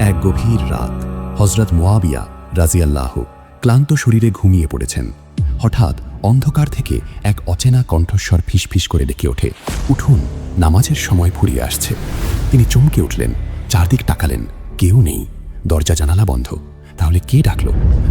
এক গভীর রাত হজরত মোয়াবিয়া রাজিয়াল্লাহ ক্লান্ত শরীরে ঘুমিয়ে পড়েছেন। হঠাৎ অন্ধকার থেকে এক অচেনা কণ্ঠস্বর ফিসফিস করে ডেকে ওঠে। উঠুন, নামাজের সময় ফুরিয়ে আসছে। তিনি চমকে উঠলেন, চারদিক তাকালেন, কেউ নেই। দরজা জানালা বন্ধ। তাহলে কে ডাকল?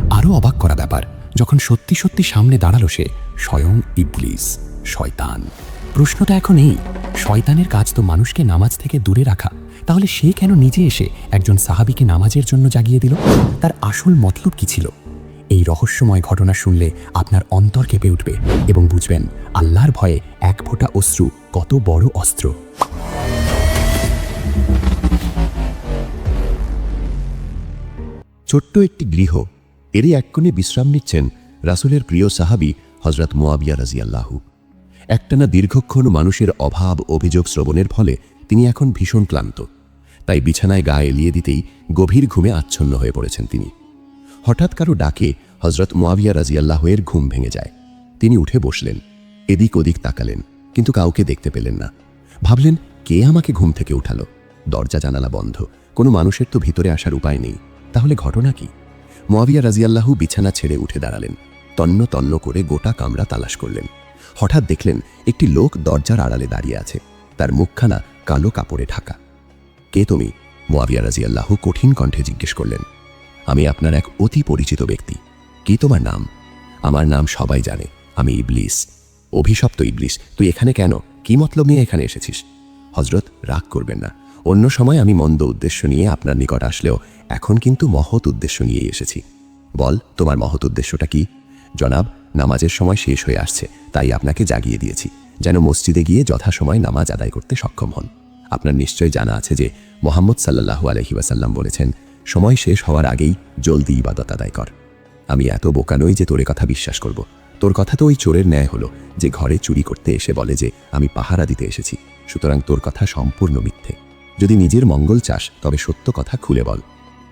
আরও অবাক করা ব্যাপার, যখন সত্যি সত্যি সামনে দাঁড়াল সে, স্বয়ং ইবলিস, শয়তান। প্রশ্নটা এখন এই, শয়তানের কাজ তো মানুষকে নামাজ থেকে দূরে রাখা। তাহলে সে কেন নিজে এসে একজন সাহাবিকে নামাজের জন্য জাগিয়ে দিল? তার আসল মতলব কি ছিল? এই রহস্যময় ঘটনা শুনলে আপনার অন্তর কেঁপে উঠবে এবং বুঝবেন, আল্লাহর ভয়ে এক ফোঁটা অশ্রু কত বড় অস্ত্র। ছোট্ট একটি গৃহ, এরই এক কোণে বিশ্রাম নিচ্ছেন রাসুলের প্রিয় সাহাবি হজরত মোয়াবিয়া রাজিয়াল্লাহু একটানা দীর্ঘক্ষণ মানুষের অভাব, অভিযোগ শ্রবণের ফলে তিনি এখন ভীষণ ক্লান্ত। তাই বিছানায় গা এলিয়ে দিতেই গভীর ঘুমে আচ্ছন্ন হয়ে পড়েছেন তিনি। হঠাৎ কারও ডাকে হজরত মোয়াবিয়া রাজিয়াল্লাহের ঘুম ভেঙে যায়। তিনি উঠে বসলেন, এদিক ওদিক তাকালেন, কিন্তু কাউকে দেখতে পেলেন না। ভাবলেন, কে আমাকে ঘুম থেকে উঠালো? দরজা, জানালা বন্ধ, কোনো মানুষের তো ভিতরে আসার উপায় নেই। তাহলে ঘটনা কি? মোয়াবিয়া রাজিয়াল্লাহু বিছানা ছেড়ে উঠে দাঁড়ালেন, তন্ন তন্ন করে গোটা কামরা তালাশ করলেন। হঠাৎ দেখলেন একটি লোক দরজার আড়ালে দাঁড়িয়ে আছে। তার মুখখানা কালো কাপড়ে ঢাকা। কে তুমি? মোয়াবিয়া রাজিয়াল্লাহু কঠিন কণ্ঠে জিজ্ঞেস করলেন। আমি আপনার এক অতি পরিচিত ব্যক্তি। কি তোমার নাম? আমার নাম সবাই জানে। আমি ইবলিস। অভিশপ্ত ইবলিস। তুই এখানে কেন? কি মতলব নিয়ে এখানে এসেছিস? হজরত রাগ করবেন না। অন্য সময় আমি মন্দ উদ্দেশ্য নিয়ে আপনার নিকট আসলেও এখন কিন্তু মহৎ উদ্দেশ্য নিয়েই এসেছি। বল, তোমার মহৎ উদ্দেশ্যটা কি? জনাব নামাজের সময় শেষ হয়ে আসছে, তাই আপনাকে জাগিয়ে দিয়েছি। যেন মসজিদে গিয়ে যথাসময় নামাজ আদায় করতে সক্ষম হন। আপনার নিশ্চয় জানা আছে যে, মোহাম্মদ সাল্লাহু আলহি ওয়াসাল্লাম বলেছেন, সময় শেষ হওয়ার আগেই জলদি ইবাদত আদায় কর। আমি এত বোকা নই যে তোরে কথা বিশ্বাস করব। তোর কথা তো ওই চোরের ন্যায় হলো, যে ঘরে চুরি করতে এসে বলে যে, আমি পাহারা দিতে এসেছি। সুতরাং তোর কথা সম্পূর্ণ মিথ্যে। যদি নিজের মঙ্গল চাস, তবে সত্য কথা খুলে বল।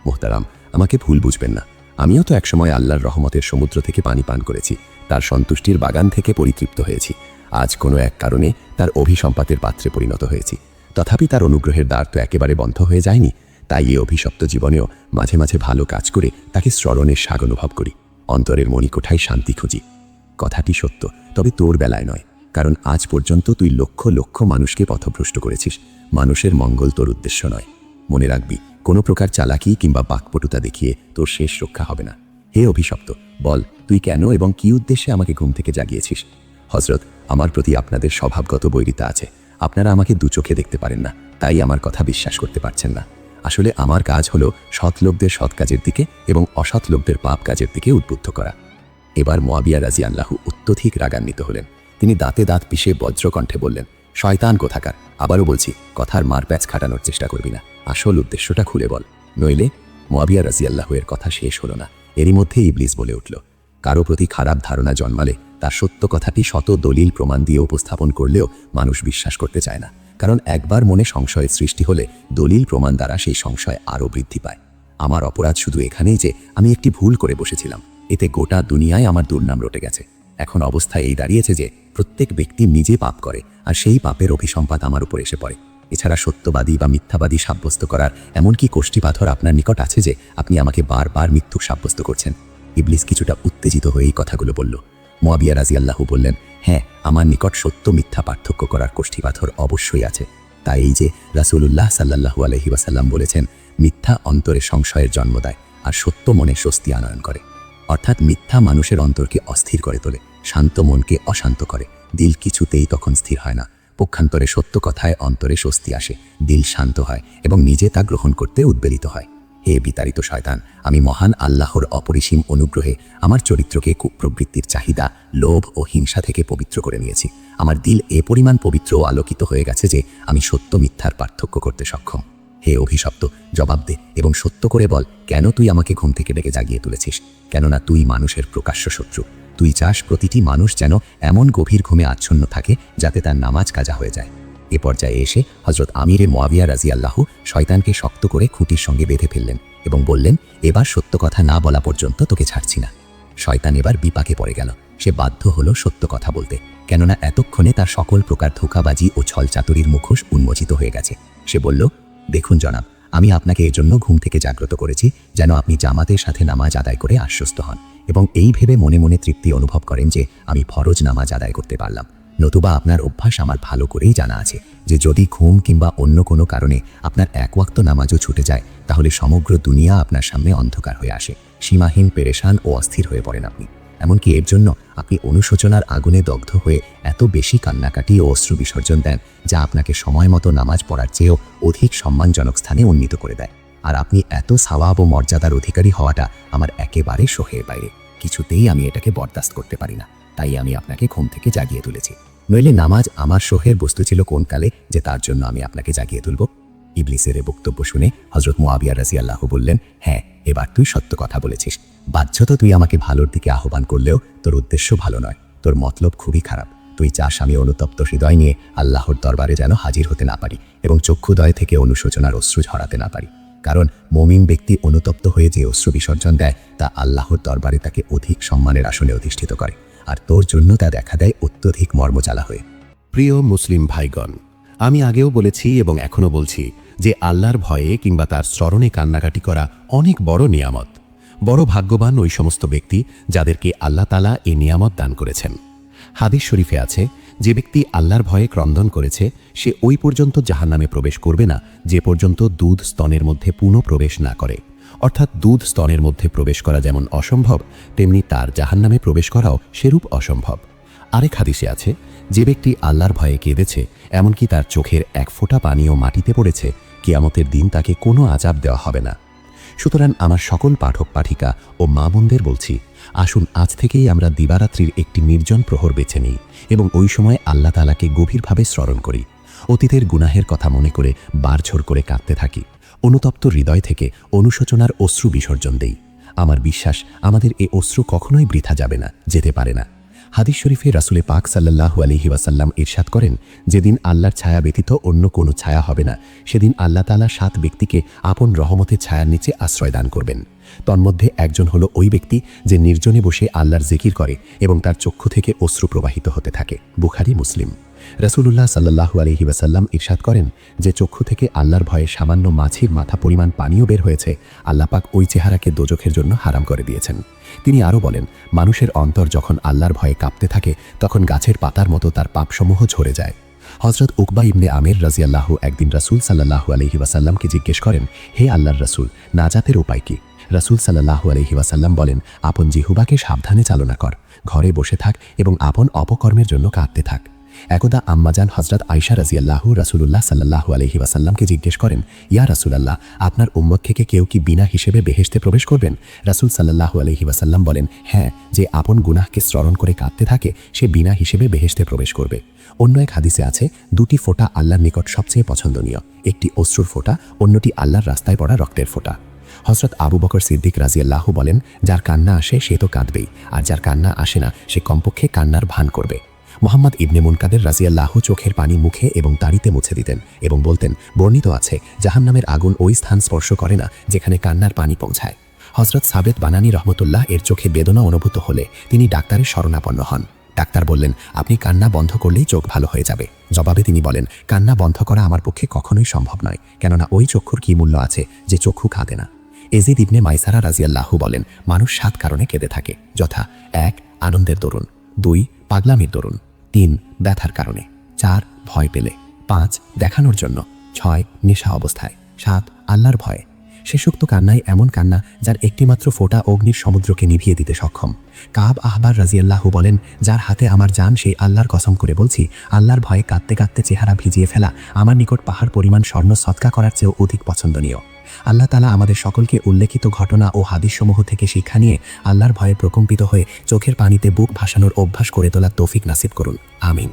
মোহতারাম, আমাকে ভুল বুঝবেন না। আমিও তো একসময় আল্লাহর রহমতের সমুদ্র থেকে পানি পান করেছি, তার সন্তুষ্টির বাগান থেকে পরিতৃপ্ত হয়েছি। আজ কোনো এক কারণে তার অভিসম্পাতের পাত্রে পরিণত হয়েছি। তথাপি তার অনুগ্রহের দ্বার তো একেবারে বন্ধ হয়ে যায়নি, তাই এই অভিশপ্ত জীবনেও মাঝে মাঝে ভালো কাজ করে তাকে স্মরণের স্বাগ অনুভব করি। অন্তরের মণিকোঠায় শান্তি খুঁজি। কথাটি সত্য, তবে তোর বেলায় নয়, কারণ আজ পর্যন্ত তুই লক্ষ লক্ষ মানুষকে পথভ্রষ্ট করেছিস। মানুষের মঙ্গল তোর উদ্দেশ্য নয়। মনে রাখবি কোনো প্রকার চালাকি কিংবা বাকপটুতা দেখিয়ে তোর শেষ রক্ষা হবে না। হে অভিশপ্ত, বল, তুই কেন এবং কি উদ্দেশ্যে আমাকে ঘুম থেকে জাগিয়েছিস? হজরত আমার প্রতি আপনাদের স্বভাবগত বৈরিতা আছে। আপনারা আমাকে দু চোখে দেখতে পারেন না, তাই আমার কথা বিশ্বাস করতে পারছেন না। আসলে আমার কাজ হলো সৎ লোকদের সৎ কাজের দিকে এবং অসৎ লোকদের পাপ কাজের দিকে উদ্বুদ্ধ করা। এবার মোয়াবিয়া রাজি আল্লাহু অত্যধিক রাগান্বিত হলেন। তিনি দাঁতে দাঁত পিষে বজ্রকণ্ঠে বললেন, শয়তান কোথাকার? আবারও বলছি, কথার মারপ্যাচ খাটানোর চেষ্টা করবি না। আসল উদ্দেশ্যটা খুলে বল। নইলে মোয়াবিয়া রাজি আল্লাহের কথা শেষ হলো না। এরই মধ্যে ইবলিস বলে উঠল, কারও প্রতি খারাপ ধারণা জন্মালে তার সত্য কথাটি শত দলিল প্রমাণ দিয়ে উপস্থাপন করলেও মানুষ বিশ্বাস করতে চায় না। কারণ একবার মনে সংশয়ের সৃষ্টি হলে দলিল প্রমাণ দ্বারা সেই সংশয় আরও বৃদ্ধি পায়। আমার অপরাধ শুধু এখানেই যে আমি একটি ভুল করে বসেছিলাম। এতে গোটা দুনিয়ায় আমার দুর্নাম রটে গেছে। এখন অবস্থা এই দাঁড়িয়েছে যে প্রত্যেক ব্যক্তি নিজে পাপ করে, আর সেই পাপের অভিসম্পাদ আমার উপর এসে পড়ে। এছাড়া সত্যবাদী বা মিথ্যাবাদী সাব্যস্ত করার এমন কি কোষ্ঠীপাথর আপনার নিকট আছে যে আপনি আমাকে বারবার মিথ্যুক সাব্যস্ত করছেন। ইবলিস কিছুটা উত্তেজিত হয়ে এই কথাগুলো বলল। মোয়াবিয়া রাজি আল্লাহু বললেন হ্যাঁ আমার নিকট সত্য মিথ্যা পার্থক্য করার কোষ্ঠীপাথর অবশ্যই আছে। তাই এই যে রাসূলুল্লাহ সাল্লাহু আলহি ওয়াসাল্লাম বলেছেন, মিথ্যা অন্তরে সংশয়ের জন্ম দেয় আর সত্য মনে স্বস্তি আনয়ন করে। অর্থাৎ মিথ্যা মানুষের অন্তরকে অস্থির করে তোলে, শান্ত মনকে অশান্ত করে। দিল কিছুতেই তখন স্থির হয় না। পক্ষান্তরে সত্য কথায় অন্তরে স্বস্তি আসে, দিল শান্ত হয় এবং নিজে তা গ্রহণ করতে উদ্বেলিত হয়। হে বিতাড়িত শয়তান, আমি মহান আল্লাহর অপরিসীম অনুগ্রহে আমার চরিত্রকে কুপ্রবৃত্তির চাহিদা, লোভ ও হিংসা থেকে পবিত্র করে নিয়েছি। আমার দিল এ পরিমাণ পবিত্র ও আলোকিত হয়ে গেছে যে আমি সত্য মিথ্যার পার্থক্য করতে সক্ষম। হে অভিশপ্ত, জবাব দে এবং সত্য করে বল, কেন তুই আমাকে ঘুম থেকে ডেকে জাগিয়ে তুলেছিস? কেননা তুই মানুষের প্রকাশ্য শত্রু। তুই চাস প্রতিটি মানুষ যেন এমন গভীর ঘুমে আচ্ছন্ন থাকে যাতে তার নামাজ কাজা হয়ে যায়। এ পর্যায়ে এসে হজরত আমিরে মোয়াবিয়া রাজি আল্লাহ শয়তানকে শক্ত করে খুঁটির সঙ্গে বেঁধে ফেললেন এবং বললেন, এবার সত্য কথা না বলা পর্যন্ত তোকে ছাড়ছি না। শয়তান এবার বিপাকে পড়ে গেল। সে বাধ্য হলো সত্য কথা বলতে, কেননা এতক্ষণে তার সকল প্রকার ধোকাবাজি ও ছলচাতুরির মুখোশ উন্মোচিত হয়ে গেছে। সে বলল, দেখুন জনাব আমি আপনাকে এজন্য ঘুম থেকে জাগ্রত করেছি যেন আপনি জামাতের সাথে নামাজ আদায় করে আশ্বস্ত হন। এবং এই ভেবে মনে মনে তৃপ্তি অনুভব করেন যে আমি ফরজ নামাজ আদায় করতে পারলাম। নতুবা আপনার অভ্যাস আমার ভালো করেই জানা আছে যে যদি ঘুম কিংবা অন্য কোনো কারণে আপনার এক ওয়াক্ত নামাজও ছুটে যায়, তাহলে সমগ্র দুনিয়া আপনার সামনে অন্ধকার হয়ে আসে। সীমাহীন পেরেশান ও অস্থির হয়ে পড়েন আপনি। এমনকি এর জন্য আপনি অনুশোচনার আগুনে দগ্ধ হয়ে এত বেশি কান্নাকাটি ও অশ্রু বিসর্জন দেন, যা আপনাকে সময় মতো নামাজ পড়ার চেয়েও অধিক সম্মানজনক স্থানে উন্নীত করে দেয়। আর আপনি এত সাওয়াব ও মর্যাদার অধিকারী হওয়াটা আমার একেবারে সহের বাইরে। কিছুতেই আমি এটাকে বরদাস্ত করতে পারি না। তাই আমি আপনাকে ঘুম থেকে জাগিয়ে তুলেছি। নইলে নামাজ আমার সোহের বস্তু ছিল কোন কালে যে তার জন্য আমি আপনাকে জাগিয়ে তুলব? ইবলিসের এ বক্তব্য শুনে হজরত মোয়াবিয়া রাজি আল্লাহ বললেন হ্যাঁ এবার তুই সত্য কথা বলেছিস। বাধ্যত তুই আমাকে ভালোর দিকে আহ্বান করলেও তোর উদ্দেশ্য ভালো নয়। তোর মতলব খুবই খারাপ। তুই চাস আমি অনুতপ্ত হৃদয় নিয়ে আল্লাহর দরবারে যেন হাজির হতে না পারি এবং চক্ষুদয় থেকে অনুশোচনার অশ্রু ঝরাতে না পারি। কারণ মমিন ব্যক্তি অনুতপ্ত হয়ে যে অশ্রু বিসর্জন দেয়, তা আল্লাহর দরবারে তাকে অধিক সম্মানের আসনে অধিষ্ঠিত করে। আর তোর জন্য তা দেখা দেয় অত্যধিক মর্মজ্বালা হয়ে। প্রিয় মুসলিম ভাইগণ, আমি আগেও বলেছি এবং এখনও বলছি যে আল্লাহর ভয়ে কিংবা তার স্মরণে কান্নাকাটি করা অনেক বড় নিয়ামত। বড় ভাগ্যবান ওই সমস্ত ব্যক্তি যাদেরকে আল্লাহ তালা এই নিয়ামত দান করেছেন। হাদিস শরীফে আছে, যে ব্যক্তি আল্লাহর ভয়ে ক্রন্দন করেছে, সে ওই পর্যন্ত জাহান্নামে প্রবেশ করবে না, যে পর্যন্ত দুধ স্তনের মধ্যে পুনঃ প্রবেশ না করে। অর্থাৎ দুধ স্তনের মধ্যে প্রবেশ করা যেমন অসম্ভব, তেমনি তার জাহান্নামে প্রবেশ করাও সেরূপ অসম্ভব। আরেক হাদিসে আছে যে ব্যক্তি আল্লাহর ভয়ে কেঁদেছে, এমনকি তার চোখের এক ফোঁটা পানিও মাটিতে পড়েছে, কিয়ামতের দিন তাকে কোনো আজাব দেওয়া হবে না। সুতরাং আমার সকল পাঠক পাঠিকা ও মা বোনদের বলছি, আসুন আজ থেকেই আমরা দিবারাত্রির একটি নির্জন প্রহর বেছে নিই এবং ওই সময় আল্লাহ তালাকে গভীরভাবে স্মরণ করি। অতীতের গুনাহের কথা মনে করে বারঝোর করে কাঁদতে থাকি। অনুতপ্ত হৃদয় থেকে অনুশোচনার অশ্রু বিসর্জন দেই। আমার বিশ্বাস, আমাদের এ অশ্রু কখনোই বৃথা যাবে না, যেতে পারে না। হাদিস শরীফে রাসুলে পাক সাল্লাহ আলহি ওয়াসাল্লাম ইরশাদ করেন, যেদিন আল্লাহর ছায়া ব্যতীত অন্য কোনো ছায়া হবে না। সেদিন আল্লাহ তালা সাত ব্যক্তিকে আপন রহমতের ছায়ার নিচে আশ্রয় দান করবেন। তন্মধ্যে একজন হলো ওই ব্যক্তি যে নির্জনে বসে আল্লাহর জিকির করে এবং তার চক্ষু থেকে অশ্রু প্রবাহিত হতে থাকে। বুখারি, মুসলিম। রসুল্লাহ সাল্লাহু আলহি ওয়াসাল্লাম ইরশাদ করেন যে চক্ষু থেকে আল্লাহর ভয়ে সামান্য মাছির মাথা পরিমাণ পানিও বের হয়েছে আল্লাপাক ওই চেহারাকে দোজখের জন্য হারাম করে দিয়েছেন। তিনি আরও বলেন, মানুষের অন্তর যখন আল্লাহর ভয়ে কাঁপতে থাকে, তখন গাছের পাতার মতো তার পাপসমূহ ঝরে যায়। হজরত উকবা ইবনে আমের রাজিয়াল্লাহ একদিন রাসুল সাল্লাহু আলহি ওয়াসাল্লামকে জিজ্ঞেস করেন, হে আল্লাহর রাসুল, নাজাতের উপায় কি? রাসুল সাল্লাহু আলহি ওয়াসাল্লাম বলেন, আপন জিহুবাকে সাবধানে চালনা কর, ঘরে বসে থাক এবং আপন অপকর্মের জন্য কাঁদতে থাক। একদা আম্মাজান হজরত আয়সা রাজিয়াল্লাহু রাসুলুল্লাহ সাল্লাহু আলহি ওয়াসাল্লামকে জিজ্ঞেস করেন, ইয়া রাসুলাল্লাহ, আপনার উম্মত থেকে কেউ কি বিনা হিসেবে বেহেশতে প্রবেশ করবেন? রাসুল সাল্লাহু আলহি ওয়াসাল্লাম বলেন হ্যাঁ যে আপন গুনাহকে স্মরণ করে কাঁদতে থাকে, সে বিনা হিসেবে বেহেশতে প্রবেশ করবে। অন্য এক হাদিসে আছে, দুটি ফোঁটা আল্লাহর নিকট সবচেয়ে পছন্দনীয়, একটি অশ্রুর ফোঁটা, অন্যটি আল্লাহর রাস্তায় পড়া রক্তের ফোঁটা। হজরত আবু বকর সিদ্দিক রাজিয়াল্লাহু বলেন, যার কান্না আসে, সে তো কাঁদবেই, আর যার কান্না আসে না, সে কমপক্ষে কান্নার ভান করবে। মোহাম্মদ ইবনে মুনকাদের রাজিয়াল্লাহু চোখের পানি মুখে এবং দাড়িতে মুছে দিতেন এবং বলতেন, বর্ণিত আছে, জাহান্নামের আগুন ওই স্থান স্পর্শ করে না যেখানে কান্নার পানি পৌঁছায়। হজরত সাবেদ বানানি রহমতুল্লাহ এর চোখে বেদনা অনুভূত হলে তিনি ডাক্তারের শরণাপন্ন হন। ডাক্তার বললেন, আপনি কান্না বন্ধ করলেই চোখ ভালো হয়ে যাবে। জবাবে তিনি বলেন, কান্না বন্ধ করা আমার পক্ষে কখনোই সম্ভব নয়, কেননা ওই চক্ষুর কী মূল্য আছে যে চক্ষু কাঁদে না। এজিদ ইবনে মাইসারা রাজিয়াল্লাহু বলেন, মানুষ সাত কারণে কেঁদে থাকে, যথা এক, আনন্দের দরুন, দুই, পাগলামির দরুন। তিন, ব্যথার কারণে। চার, ভয় পেলে। পাঁচ, দেখানোর জন্য। ছয়, নেশা অবস্থায়। সাত, আল্লাহর ভয়ে। শেষোক্ত কান্নায় এমন কান্না যার একটিমাত্র ফোটা অগ্নির সমুদ্রকে নিভিয়ে দিতে সক্ষম। কাব আহবার রাজিয়াল্লাহু বলেন, যার হাতে আমার জান, সেই আল্লাহর কসম করে বলছি, আল্লাহর ভয়ে কাঁদতে কাঁদতে চেহারা ভিজিয়ে ফেলা, আমার নিকট পাহাড় পরিমাণ স্বর্ণ সৎকা করার চেয়েও অধিক পছন্দনীয়। আল্লাহ তালা আমাদের সকলকে উল্লেখিত ঘটনা ও হাদিসসমূহ থেকে শিক্ষা নিয়ে আল্লাহর ভয়ে প্রকম্পিত হয়ে চোখের পানিতে বুক ভাসানোর অভ্যাস করে তোলার তৌফিক নাসিব করুন। আমিন।